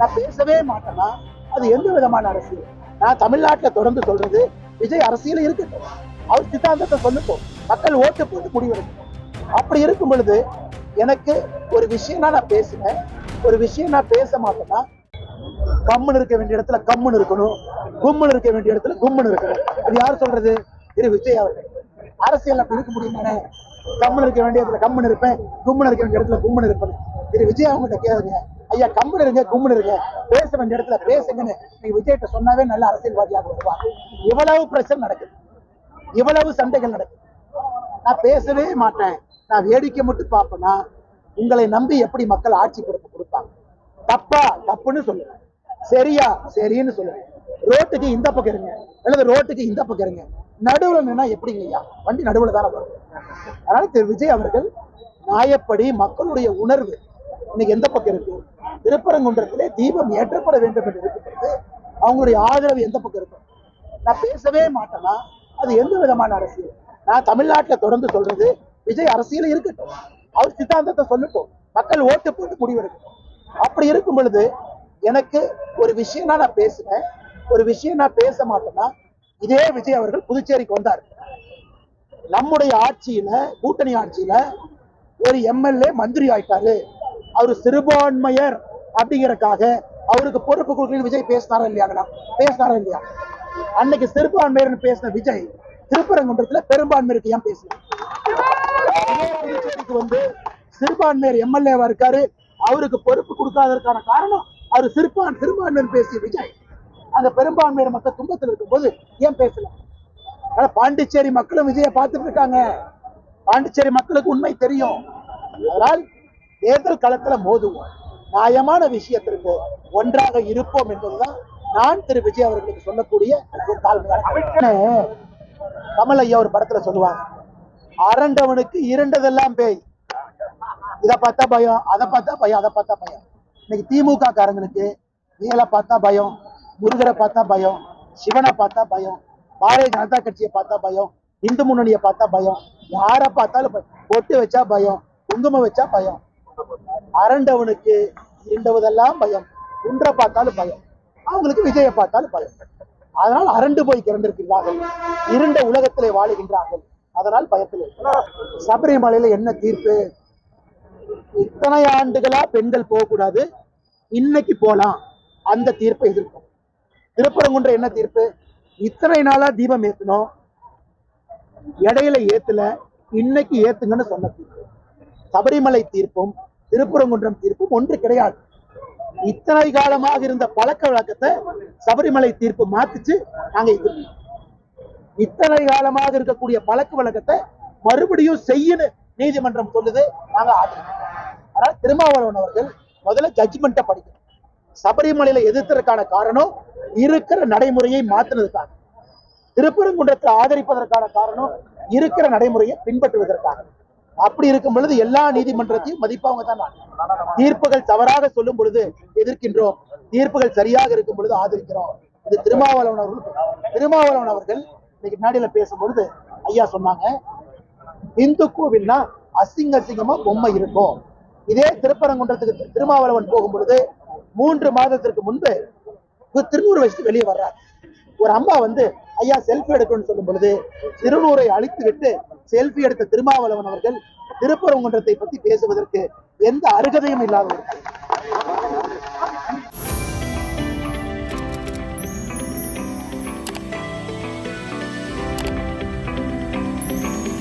நான் பேசவே மாட்டேன்னா அது எந்த விதமான அரசியல்? நான் தமிழ்நாட்டுல தொடர்ந்து சொல்றது விஜய் அரசியல் இருக்கட்டும். அவர் சித்தாந்தத்தை சொல்லட்டும் மக்கள் ஓட்டு போட்டு முடிவெடுக்கட்டும் அப்படி இருக்கும் பொழுது எனக்கு ஒரு விஷயம்னா நான் பேசினேன் ஒரு விஷயம் நான் பேச மாட்டேன்னா கம்முன்னு இருக்க வேண்டிய இடத்துல கம்முன்னு இருக்கணும். கும்முன்னு இருக்க வேண்டிய இடத்துல கும்முன்னு இருக்கணும். இது யார் சொல்றது? திரு விஜய் அவர்கள். அரசியல் அப்படி இருக்க முடியுமானே? கம்முன்னு இருக்க வேண்டிய இடத்துல கம்முன்னு இருப்பேன். கும்முன்னு இருக்க வேண்டிய இடத்துல கும்முன்னு இருப்பேன். திரு விஜய் அவங்ககிட்ட கேளுங்க. ஐயா கம்முன்னு இருங்க கும்முன்னு இருங்க. பேச வேண்டிய இடத்துல பேசுங்கன்னு நீங்க விஜய்கிட்ட சொன்னாவே நல்ல அரசியல்வாதியாக வருவாங்க இவ்வளவு பிரச்சனை நடக்குது. இவ்வளவு சண்டைகள் நடக்குது. நான் பேசவே மாட்டேன். நான் வேடிக்கை மட்டும் பார்ப்பேன்னா உங்களை நம்பி எப்படி மக்கள் ஆட்சி பொறுப்பு கொடுப்பாங்க? தப்பா தப்புன்னு சொல்லுங்க. சரியா சரின்னு சொல்லுங்க. ரோட்டுக்கு இந்த பக்கம் இருங்க. அல்லது ரோட்டுக்கு இந்த பக்கம் இருங்க. நடுவுல நின்னா எப்படிங்க ஐயா? வண்டி நடுவுல தானே வரும். அதனால திரு. விஜய் அவர்கள் நியாயப்படி மக்களுடைய உணர்வு இன்னைக்கு எந்த பக்கம் இருக்கு? திருப்பரங்குன்றத்திலே தீபம் ஏற்றப்பட வேண்டும் என்று இருக்கிறது அவங்களுடைய ஆதரவு எந்த பக்கம் இருக்கும்? நான் பேசவே மாட்டேன்னா அது எந்த விதமான அரசியல்? நான் தமிழ்நாட்டுல தொடர்ந்து சொல்றது விஜய் அரசியல் இருக்கட்டும். அவர் சித்தாந்தத்தை சொல்லட்டும். மக்கள் ஓட்டு போட்டு முடிவெடுக்கட்டும் அப்படி இருக்கும் பொழுது எனக்கு ஒரு விஷயம் நான் பேசுவேன். ஒரு விஷயம் நான் பேச மாட்டேன்னா இதே விஜய் அவர்கள் புதுச்சேரிக்கு வந்தார். நம்முடைய ஆட்சியில கூட்டணி ஆட்சியில ஒரு எம்எல்ஏ மந்திரி ஆயிட்டாரு. அவர் சிறுபான்மையர். அப்படிங்கறக்காக அவருக்கு பொறுப்பு கொடுக்கணும் விஜய் பேசினாரா இல்லையாங்கண்ணா பேசினாரா இல்லையா? அன்னைக்கு சிறுபான்மையர்னு பேசின விஜய் திருப்பரங்குன்றத்துல பெரும்பான்மையருக்கு ஏன் பேசல? புதுச்சேரிக்கு வந்து சிறுபான்மையர் எம்எல்ஏவா இருக்காரு. அவருக்கு பொறுப்பு கொடுக்காததற்கான காரணம் அவர் சிறுபான் சிறுபான்மையர் பேசிய விஜய். அந்த பெரும்பான்மையர் மக்கள் துன்பத்தில் இருக்கும்போது ஏன் பேசல? ஆனா பாண்டிச்சேரி மக்களும் விஜயை பார்த்துட்டு இருக்காங்க. பாண்டிச்சேரி மக்களுக்கு உண்மை தெரியும். அதனால் தேர்தல் களத்துல மோதுவோம். நியாயமான விஷயத்திற்கு ஒன்றாக இருப்போம் என்பதுதான் நான் திரு விஜய் அவர்களுக்கு சொல்லக்கூடிய ஒரு தாழ்மையான கமல் ஐயா ஒரு படத்துல சொல்லுவாங்க அரண்டவனுக்கு இரண்டதெல்லாம் பேய். இத பார்த்தா பயம் அதை பார்த்தா பயம் அதை பார்த்தா பயம். இன்னைக்கு திமுக காரங்களுக்கு வேலை பார்த்தா பயம் முருகரை பார்த்தா பயம் சிவனை பார்த்தா பயம் பாரதிய ஜனதா கட்சியை பார்த்தா பயம் இந்து முன்னணியை பார்த்தா பயம் யாரை பார்த்தாலும். பொட்டு வச்சா பயம் குங்குமம் வச்சா பயம். அரண்டவனுக்கு இரண்டவதெல்லாம் பயம். குன்றை பார்த்தாலும் பயம். அவங்களுக்கு விஜயை பார்த்தாலும் பயம். அதனால் அரண்டு போய் கிடந்திருக்கிறார்கள். இருண்ட உலகத்திலே வாழுகின்றார்கள். அதனால் பயத்தில் சபரிமலையில என்ன தீர்ப்பு? இத்தனை ஆண்டுகளா பெண்கள் போகக்கூடாது. இன்னைக்கு போலாம். அந்த தீர்ப்பை எதிர்க்கும் திருப்பரங்குன்ற என்ன தீர்ப்பு? இத்தனை நாளா தீபம் ஏத்தணும். இடையில ஏத்துல. இன்னைக்கு ஏத்துங்கன்னு சொன்ன தீர்ப்பு. சபரிமலை தீர்ப்பும் திருப்புறங்குன்றம் தீர்ப்பும் ஒன்று கிடையாது. இத்தனை காலமாக இருந்த பழக்க வழக்கத்தை சபரிமலை தீர்ப்பு மாத்துச்சு நாங்க இத்தனை காலமாக இருக்கக்கூடிய பழக்க வழக்கத்தை மறுபடியும் செய்யணும் நீதிமன்றம் சொல்லுது நாங்க ஆதரிக்கிறோம். ஆனால் திருமாவளவன் அவர்கள் முதல்ல ஜட்ஜ்மெண்ட்டை படிக்கணும். சபரிமலையில எதிர்த்ததற்கான காரணம் இருக்கிற நடைமுறையை மாத்தினதுக்காக. திருப்பரங்குன்றத்தை ஆதரிப்பதற்கான காரணம் இருக்கிற நடைமுறையை பின்பற்றுவதற்காக. அப்படி இருக்கும் பொழுது எல்லா நீதிமன்றத்தையும் மதிப்பவங்க தான் தீர்ப்புகள் தவறாக சொல்லும் பொழுது எதிர்க்கின்றோம். தீர்ப்புகள் சரியாக இருக்கும் பொழுது ஆதரிக்கிறோம். இது திருமாவளவன் அவர்கள் திருமாவளவன் அவர்கள் இன்னைக்கு மேடையில பேசும்பொழுது ஐயா சொன்னாங்க இந்து கோவில்னா அசிங்க அசிங்கமா பொம்மை இருக்கும். இதே திருப்பரங்குன்றத்துக்கு திருமாவளவன் போகும் பொழுது மூன்று மாதத்திற்கு முன்பு திருநூறு வயசுக்கு வெளியே வர்றார். ஒரு அம்மா வந்து ஐயா செல்ஃபி எடுக்கணும்னு சொல்லும் பொழுது திருநூரை அழித்து விட்டு செல்ஃபி எடுத்த திருமாவளவன் அவர்கள் திருப்பரங்குன்றத்தை பத்தி பேசுவதற்கு எந்த அருகதையும் இல்லாத